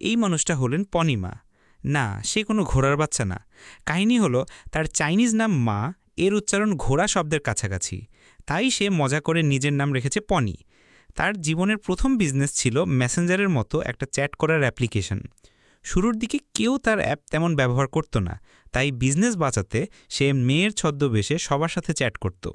এই মানুষটা হলেন পনিমা। না, সে কোনো ঘোড়ার বাচ্চা না। কাহিনী হলো, তার চাইনিজ নাম মা, এর উচ্চারণ ঘোড়া শব্দের কাছাকাছি। তাই সে মজা করে নিজের নাম রেখেছে পনি। তার জীবনের প্রথম বিজনেস ছিল মেসেঞ্জারের মতো একটা চ্যাট করার অ্যাপ্লিকেশন। শুরুর দিকে কেউ তার অ্যাপ তেমন ব্যবহার করত না, তাই বিজনেস বাঁচাতে সে মেয়ের ছদ্মবেশে সবার সাথে চ্যাট করত।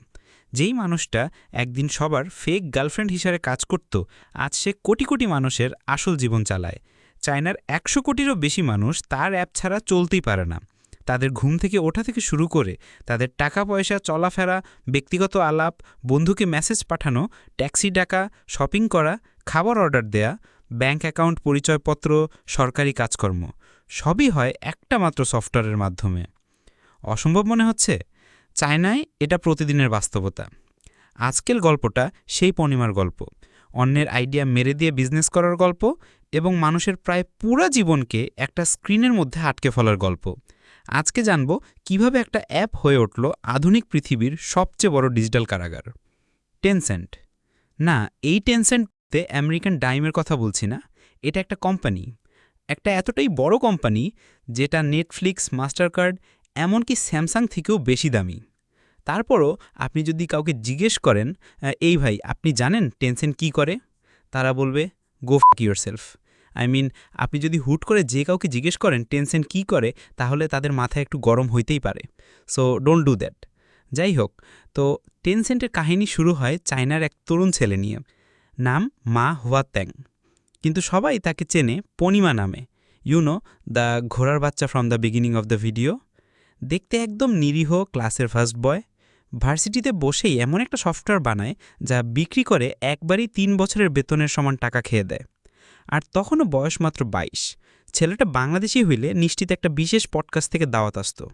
যেই মানুষটা একদিন সবার ফেক গার্লফ্রেন্ড হিসাবে কাজ করত, আজ সে কোটি কোটি মানুষের আসল জীবন চালায়। চায়নার একশো কোটিরও বেশি মানুষ তার অ্যাপ ছাড়া চলতেই পারে না। তাদের ঘুম থেকে ওঠা থেকে শুরু করে তাদের টাকা পয়সা চলাফেরা, ব্যক্তিগত আলাপ, বন্ধুকে মেসেজ পাঠানো, ট্যাক্সি ডাকা, শপিং করা, খাবার অর্ডার দেয়া, ব্যাংক অ্যাকাউন্ট পরিচয়পত্র, সরকারি কাজকর্ম সবই হয় একটা মাত্র সফটওয়্যারের মাধ্যমে। অসম্ভব মনে হচ্ছে? চায়নায় এটা প্রতিদিনের বাস্তবতা। আজকের গল্পটা সেই পূর্ণিমার গল্প। অন্যের আইডিয়া মেরে দিয়ে বিজনেস করার গল্প এবং মানুষের প্রায় পুরা জীবনকে একটা স্ক্রিনের মধ্যে আটকে ফেলার গল্প। আজকে জানব কীভাবে একটা অ্যাপ হয়ে উঠল আধুনিক পৃথিবীর সবচেয়ে বড় ডিজিটাল কারাগার। টেনসেন্ট না, এই টেনসেন্টতে আমেরিকান ডাইমের কথা বলছি না, এটা একটা কোম্পানি। একটা এতটাই বড় কোম্পানি যেটা নেটফ্লিক্স মাস্টারকার্ড এমনকি স্যামসাং থেকেও বেশি দামি। তারপরও আপনি যদি কাউকে জিজ্ঞেস করেন, এই ভাই, আপনি জানেন টেনসেন্ট কি করে? তারা বলবে গো ফক ইউর সেলফ আই মিন আপনি যদি হুট করে যে কাউকে জিজ্ঞেস করেন টেনসেন্ট কি করে, তাহলে তাদের মাথায় একটু গরম হইতেই পারে। সো ডোন্ট ডু দ্যাট যাই হোক, তো টেনসেন্টের কাহিনী শুরু হয় চায়নার এক তরুণ ছেলে নিয়ে। নাম মা হুয়া ত্যাং কিন্তু সবাই তাকে চেনে পনিমা নামে। ইউনো দ্য ঘোড়ার বাচ্চা from the beginning of the video দেখতে একদম নিরীহ, ক্লাসের ফার্স্ট বয় ভার্সিটিতে বসেই এমন একটা সফটওয়্যার বানায় যা বিক্রি করে একবারই তিন বছরের বেতনের সমান টাকা খেয়ে দেয়। আর তখনও বয়স মাত্র বাইশ। ছেলেটা বাংলাদেশি হইলে নিশ্চিত একটা বিশেষ পডকাস্ট থেকে দাওয়াত আসত।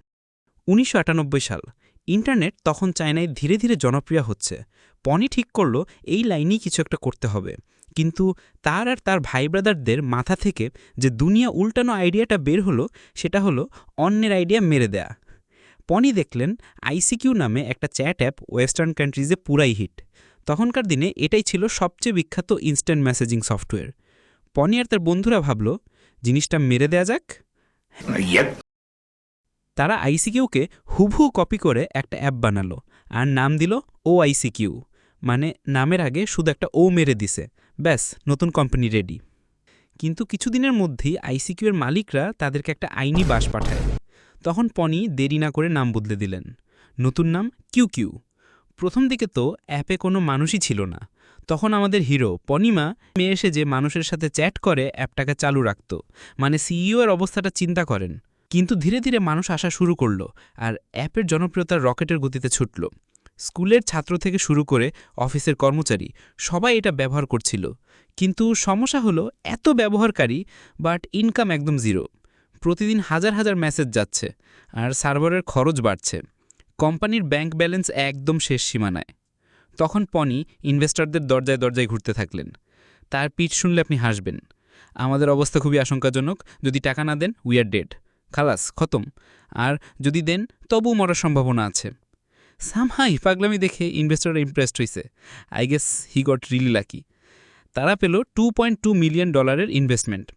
উনিশশো আটানব্বই সাল, ইন্টারনেট তখন চায়নায় ধীরে ধীরে জনপ্রিয় হচ্ছে। পনি ঠিক করল, এই লাইনেই কিছু একটা করতে হবে। কিন্তু তার আর তার ভাই ব্রাদারদের মাথা থেকে যে দুনিয়া উল্টানো আইডিয়াটা বের হলো, সেটা হলো অন্যের আইডিয়া মেরে দেয়া। পনি দেখলেন, আইসিকিউ নামে একটা চ্যাট অ্যাপ ওয়েস্টার্ন কান্ট্রিজে পুরাই হিট। তখনকার দিনে এটাই ছিল সবচেয়ে বিখ্যাত ইনস্ট্যান্ট মেসেজিং সফটওয়্যার পনি আর তার বন্ধুরা ভাবল জিনিসটা মেরে দেয়া যাক? তারা আইসিকিউকে হুবহু কপি করে একটা অ্যাপ বানালো আর নাম দিল ও আইসিকিউ মানে নামের আগে শুধু একটা ও মেরে দিছে। ব্যাস নতুন কোম্পানি রেডি কিন্তু কিছুদিনের মধ্যেই আইসিকিউ এর মালিকরা তাদেরকে একটা আইনি বাস পাঠায়। তখন পনি দেরি না করে নাম বদলে দিলেন। নতুন নাম কিউ কিউ। প্রথম দিকে তো অ্যাপে কোনো মানুষই ছিল না। তখন আমাদের হিরো পনিমা মেয়ে এসে যে মানুষের সাথে চ্যাট করে অ্যাপটাকে চালু রাখত মানে সিইও এর অবস্থাটা চিন্তা করেন। কিন্তু ধীরে ধীরে মানুষ আসা শুরু করল আর অ্যাপের জনপ্রিয়তা রকেটের গতিতে ছুটল। স্কুলের ছাত্র থেকে শুরু করে অফিসের কর্মচারী সবাই এটা ব্যবহার করছিল। কিন্তু সমস্যা হলো এত ব্যবহারকারী, বাট ইনকাম একদম জিরো প্রতিদিন হাজার হাজার মেসেজ যাচ্ছে আর সার্ভারের খরচ বাড়ছে। কোম্পানির ব্যাংক ব্যালেন্স একদম শেষ সীমানায়। তখন পনি ইনভেস্টরদের দরজায় দরজায় ঘুরতে থাকলেন। তার পিঠ শুনলে আপনি হাসবেন। আমাদের অবস্থা খুবই আশঙ্কাজনক, যদি টাকা না দেন উই আর ডেড খালাস, খতম। আর যদি দেন তবু মরার সম্ভাবনা আছে। সামহাই, পাগলামি দেখে ইনভেস্টররা ইমপ্রেসড হয়েছে I guess he got really lucky তারা পেল টু পয়েন্ট টু মিলিয়ন ডলারের ইনভেস্টমেন্ট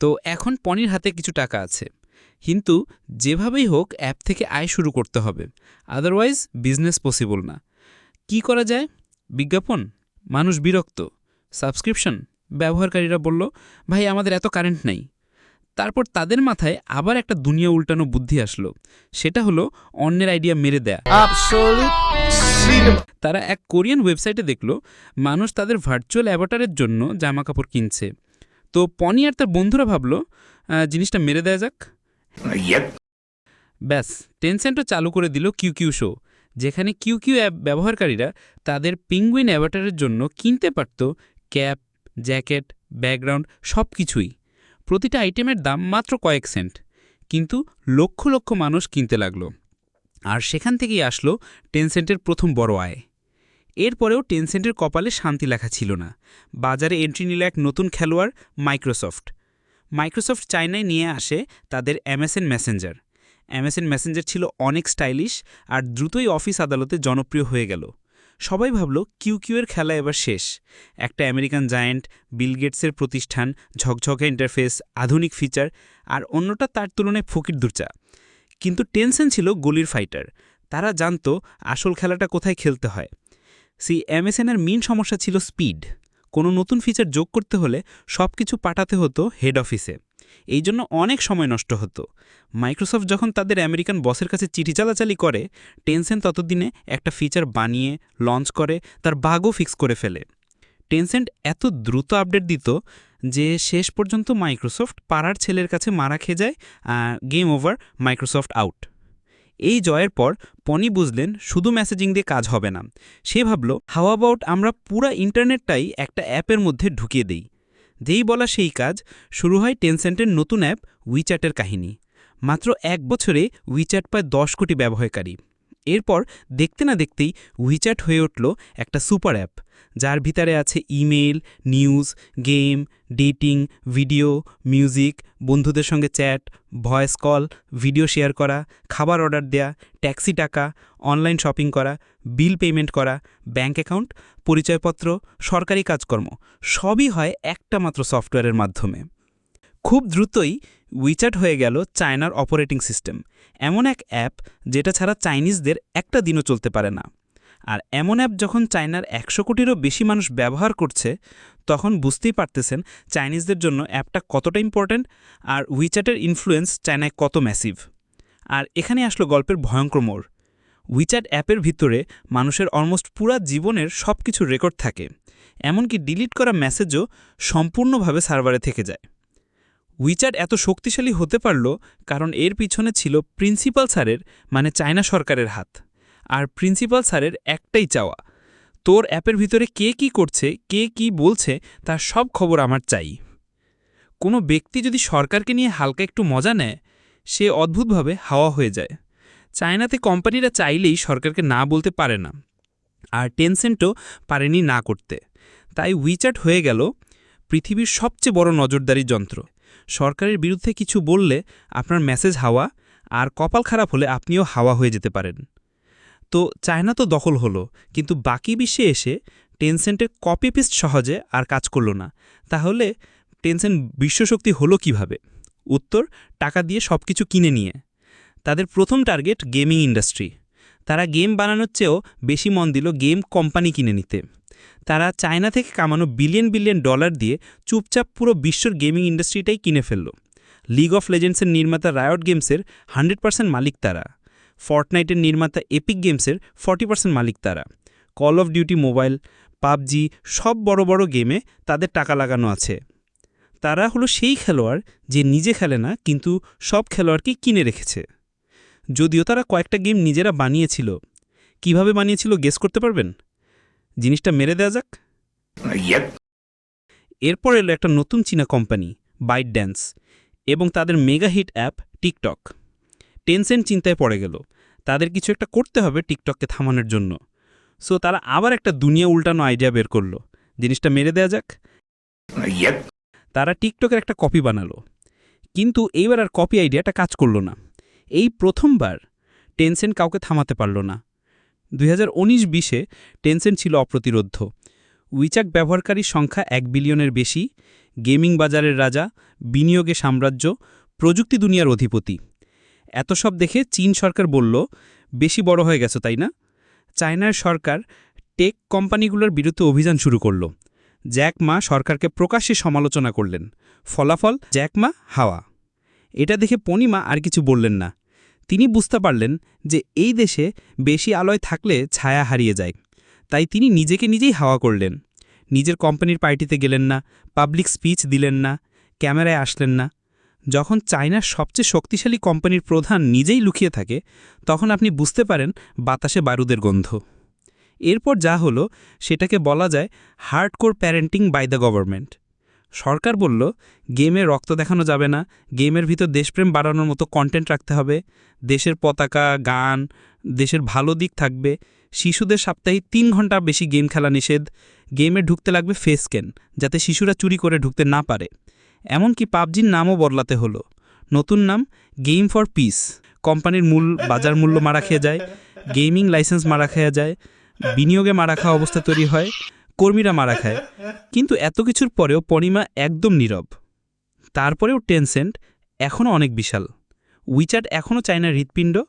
তো এখন পনির হাতে কিছু টাকা আছে। কিন্তু যেভাবেই হোক অ্যাপ থেকে আয় শুরু করতে হবে। আদারওয়াইজ বিজনেস পসিবল না। কি করা যায়? বিজ্ঞাপন? মানুষ বিরক্ত। সাবস্ক্রিপশন? ব্যবহারকারীরা বলল ভাই আমাদের এত কারেন্ট নাই। তারপর তাদের মাথায় আবার একটা দুনিয়া উল্টানো বুদ্ধি আসলো। সেটা হলো অন্যের আইডিয়া মেরে দেয়া। তারা এক কোরিয়ান ওয়েবসাইটে দেখল মানুষ তাদের ভার্চুয়াল অ্যাভাটারের জন্য জামাকাপড় কিনছে। তো পনি আর তার বন্ধুরা ভাবল জিনিসটা মেরে দেয়া যাক. ব্যাস টেনসেন্টও চালু করে দিল কিউ কিউ শো যেখানে কিউ কিউ অ্যাপ ব্যবহারকারীরা তাদের পিঙ্গুইন অ্যাভাটারের জন্য কিনতে পারত ক্যাপ জ্যাকেট ব্যাকগ্রাউন্ড সব কিছুই প্রতিটা আইটেমের দাম মাত্র কয়েক সেন্ট কিন্তু লক্ষ লক্ষ মানুষ কিনতে লাগল। আর সেখান থেকেই আসলো টেনসেন্টের প্রথম বড় আয়। এরপরেও টেনসেন্টের কপালে শান্তি লেখা ছিল না। বাজারে এন্ট্রি নিল এক নতুন খেলোয়াড় মাইক্রোসফট মাইক্রোসফট চায়নায় নিয়ে আসে তাদের এমএসএন মেসেঞ্জার এমএসএন মেসেঞ্জার ছিল অনেক স্টাইলিশ আর দ্রুতই অফিস আদালতে জনপ্রিয় হয়ে গেল। সবাই ভাবল কিউ কিউয়ের খেলা এবার শেষ। একটা আমেরিকান জায়ান্ট, বিল গেটসের প্রতিষ্ঠান, ঝকঝকে ইন্টারফেস, আধুনিক ফিচার আর অন্যটা তার তুলনায় ফকির দুর্চা। কিন্তু টেনশন ছিল গলির ফাইটার। তারা জানত আসল খেলাটা কোথায় খেলতে হয়। সি এমএসএনের মেন সমস্যা ছিল স্পিড। কোনো নতুন ফিচার যোগ করতে হলে সব কিছু পাঠাতে হতো হেড অফিসে। এই জন্য অনেক সময় নষ্ট হতো। মাইক্রোসফট যখন তাদের আমেরিকান বসের কাছে চিঠি চালাচালি করে, টেনসেন ততদিনে একটা ফিচার বানিয়ে, লঞ্চ করে, তার বাগও ফিক্স করে ফেলে। টেনসেন্ট এত দ্রুত আপডেট দিত যে শেষ পর্যন্ত মাইক্রোসফট পাড়ার ছেলের কাছে মারা খেয়ে যায় গেম ওভার, মাইক্রোসফট আউট। এই জয়ের পর পনি বুঝলেন শুধু মেসেজিং দিয়ে কাজ হবে না। সে ভাবল হাওয়াবাউট আমরা পুরা ইন্টারনেটটাই একটা অ্যাপের মধ্যে ঢুকিয়ে দেই। যেই বলা সেই কাজ, শুরু হয় টেনসেন্টের নতুন অ্যাপ উইচ্যাটের কাহিনী। মাত্র এক বছরে উইচ্যাট পায় দশ কোটি ব্যবহারকারী। এরপর দেখতে না দেখতেই উইচ্যাট হয়ে উঠল একটা সুপার অ্যাপ। যার ভিতরে আছে email news, game, dating, video, music, বন্ধুদের সঙ্গে chat, voice call, video share করা, খাবার অর্ডার দেয়া, ট্যাক্সি টাকা, অনলাইন শপিং করা, বিল পেমেন্ট করা ব্যাঙ্ক অ্যাকাউন্ট, পরিচয়পত্র, সরকারি কাজকর্ম, সবই হয় একটা মাত্র সফটওয়্যারের মাধ্যমে। খুব দ্রুতই উইচ্যাট হয়ে গেল চায়নার অপারেটিং সিস্টেম। এমন এক অ্যাপ যেটা ছাড়া চাইনিজদের একটা দিনও চলতে পারে না। আর এমন অ্যাপ যখন চায়নার একশো কোটিরও বেশি মানুষ ব্যবহার করছে, তখন বুঝতেই পারতেছেন চাইনিজদের জন্য অ্যাপটা কতটা ইম্পর্ট্যান্ট আর উইচ্যাটের ইনফ্লুয়েন্স চায়নায় কত ম্যাসিভ আর এখানে আসলো গল্পের ভয়ঙ্কর মোড়। উইচ্যাট অ্যাপের ভিতরে মানুষের অলমোস্ট পুরা জীবনের সব কিছু রেকর্ড থাকে, এমনকি ডিলিট করা মেসেজও সম্পূর্ণভাবে সার্ভারে থেকে যায়। উইচ্যাট এত শক্তিশালী হতে পারল কারণ এর পিছনে ছিল প্রিন্সিপাল স্যারের মানে চায়না সরকারের হাত। আর প্রিন্সিপাল স্যারের একটাই চাওয়া। তোর অ্যাপের ভিতরে কে কি করছে, কে কি বলছে, তার সব খবর আমার চাই। কোনো ব্যক্তি যদি সরকারকে নিয়ে হালকা একটু মজা নেয়, সে অদ্ভুতভাবে হাওয়া হয়ে যায়। চায়নাতে কোম্পানিরা চাইলেই সরকারকে না বলতে পারে না। আর টেনসেন্টও পারেনি না করতে। তাই উইচ্যাট হয়ে গেল পৃথিবীর সবচেয়ে বড় নজরদারি যন্ত্র। সরকারের বিরুদ্ধে কিছু বললে আপনার মেসেজ হাওয়া, আর কপাল খারাপ হলে আপনিও হাওয়া হয়ে যেতে পারেন। তো চায়না তো দখল হলো, কিন্তু বাকি বিশ্বে এসে টেনসেন্টের কপি পেস্ট সহজে আর কাজ করল না। তাহলে টেনসেন্ট বিশ্বশক্তি হলো কীভাবে? উত্তর, টাকা দিয়ে সব কিছু কিনে নিয়ে। তাদের প্রথম টার্গেট গেমিং ইন্ডাস্ট্রি তারা গেম বানানোর চেয়েও বেশি মন দিল গেম কোম্পানি কিনে নিতে। তারা চায়না থেকে কামানো বিলিয়ন বিলিয়ন ডলার দিয়ে চুপচাপ পুরো বিশ্বর গেমিং ইন্ডাস্ট্রিটাই কিনে ফেলল। লিগ অফ লেজেন্ডসের নির্মাতা রায়ট গেমসের হান্ড্রেড মালিক তারা। ফর্টনাইটের নির্মাতা এপিক গেমসের ফর্টি পার্সেন্ট মালিক তারা। Call of Duty mobile PUBG সব বড় বড় গেমে তাদের টাকা লাগানো আছে। তারা হলো সেই খেলোয়াড় যে নিজে খেলে না কিন্তু সব খেলোয়াড়কে কিনে রেখেছে। যদিও তারা কয়েকটা গেম নিজেরা বানিয়েছিল। কীভাবে বানিয়েছিল গেস করতে পারবেন? জিনিসটা মেরে দেওয়া যাক। এরপর এলো একটা নতুন চীনা কোম্পানি বাইট ড্যান্স এবং তাদের mega hit app TikTok Tencent চিন্তায় পড়ে গেল। তাদের কিছু একটা করতে হবে টিকটককে থামানোর জন্য। সো তারা আবার একটা দুনিয়া উল্টানো আইডিয়া বের করল। জিনিসটা মেরে দেয়া যাক. তারা টিকটকের একটা কপি বানালো। কিন্তু এইবার আর কপি আইডিয়াটা কাজ করল না। এই প্রথমবার টেনসেন্ট কাউকে থামাতে পারল না। দুই হাজার উনিশ বিশে টেনসেন্ট ছিল অপ্রতিরোধ্য। উইচাক ব্যবহারকারীর সংখ্যা এক বিলিয়নের বেশি। গেমিং বাজারের রাজা বিনিয়োগে সাম্রাজ্য প্রযুক্তি দুনিয়ার অধিপতি। এত সব দেখে চীন সরকার বলল, বেশি বড় হয়ে গেছে, তাই না? চায়নার সরকার টেক কোম্পানিগুলোর বিরুদ্ধে অভিযান শুরু করল। জ্যাক মা সরকারকে প্রকাশ্যে সমালোচনা করলেন। ফলাফল, জ্যাক মা হাওয়া। এটা দেখে পনিমা আর কিছু বললেন না। তিনি বুঝতে পারলেন যে এই দেশে বেশি আলোয় থাকলে ছায়া হারিয়ে যায়। তাই তিনি নিজেকে নিজেই হাওয়া করলেন। নিজের কোম্পানির পার্টিতে গেলেন না, পাবলিক স্পিচ দিলেন না, ক্যামেরায় আসলেন না। যখন চায়নার সবচেয়ে শক্তিশালী কোম্পানির প্রধান নিজেই লুকিয়ে থাকে, তখন আপনি বুঝতে পারেন বাতাসে বারুদের গন্ধ। এরপর যা হলো, সেটাকে বলা যায় hardcore parenting by the government. সরকার বলল, গেমে রক্ত দেখানো যাবে না, গেমের ভিতর দেশপ্রেম বাড়ানোর মতো কন্টেন্ট রাখতে হবে, দেশের পতাকা, গান, দেশের ভালো দিক থাকবে, শিশুদের সপ্তাহে তিন ঘণ্টা বেশি গেম খেলা নিষেধ, গেমে ঢুকতে লাগবে ফেস স্ক্যান যাতে শিশুরা চুরি করে ঢুকতে না পারে। এমনকি পাবজির নামও বদলাতে হলো। নতুন নাম গেম ফর পিস কোম্পানির মূল বাজার মূল্য মারা খেয়ে যায়, গেমিং লাইসেন্স মারা খেয়ে যায়, বিনিয়োগে মারা খাওয়া অবস্থা তৈরি হয়, কর্মীরা মারা খায়। কিন্তু এত কিছুর পরেও পরিমা একদম নীরব। তারপরেও টেনসেন্ট এখনও অনেক বিশাল। উইচ্যাট এখনও চায়নার হৃৎপিণ্ড।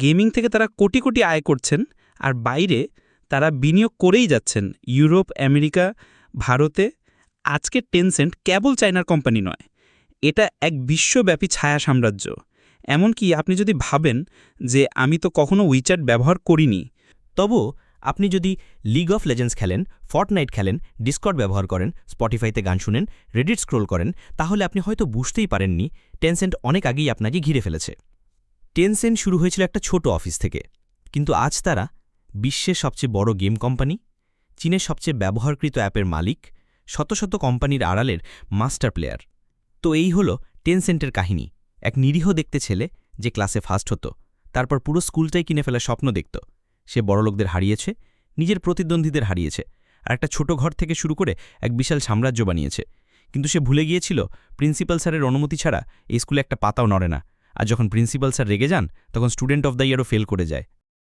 গেমিং থেকে তারা কোটি কোটি আয় করছেন আর বাইরে তারা বিনিয়োগ করেই যাচ্ছেন। ইউরোপ, আমেরিকা, ভারতে আজকে টেনসেন্ট কেবল চায়নার কোম্পানি নয়, এটা এক বিশ্বব্যাপী ছায়া সাম্রাজ্য। এমনকি আপনি যদি ভাবেন যে আমি তো কখনো উইচ্যাট ব্যবহার করিনি তবুও আপনি যদি লিগ অফ লেজেন্ডস খেলেন ফর্টনাইট খেলেন ডিসকর্ড ব্যবহার করেন স্পটিফাইতে গান শুনেন রেডিট স্ক্রোল করেন, তাহলে আপনি হয়তো বুঝতেই পারেননি টেনসেন্ট অনেক আগেই আপনাকে ঘিরে ফেলেছে। টেনসেন্ট শুরু হয়েছিল একটা ছোট অফিস থেকে, কিন্তু আজ তারা বিশ্বের সবচেয়ে বড় গেম কোম্পানি, চীনের সবচেয়ে ব্যবহারকৃত অ্যাপের মালিক শত শত কোম্পানির আড়ালের মাস্টার প্লেয়ার। তো এই হল টেনসেন্টের কাহিনী। এক নিরীহ দেখতে ছেলে যে ক্লাসে ফার্স্ট হতো, তারপর পুরো স্কুলটাই কিনে ফেলার স্বপ্ন দেখত। সে বড়লোকদের হারিয়েছে, নিজের প্রতিদ্বন্দ্বীদের হারিয়েছে আর একটা ছোট ঘর থেকে শুরু করে এক বিশাল সাম্রাজ্য বানিয়েছে। কিন্তু সে ভুলে গিয়েছিল, প্রিন্সিপাল স্যারের অনুমতি ছাড়া এই স্কুলে একটা পাতাও নড়ে না। আর যখন প্রিন্সিপাল স্যার রেগে যান, তখন স্টুডেন্ট অফ দ্য ইয়ারও ফেল করে যায়।